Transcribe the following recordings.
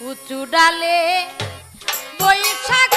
উঁচু ডালে বৈশাখ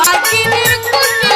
பாக்கினிருக்கும்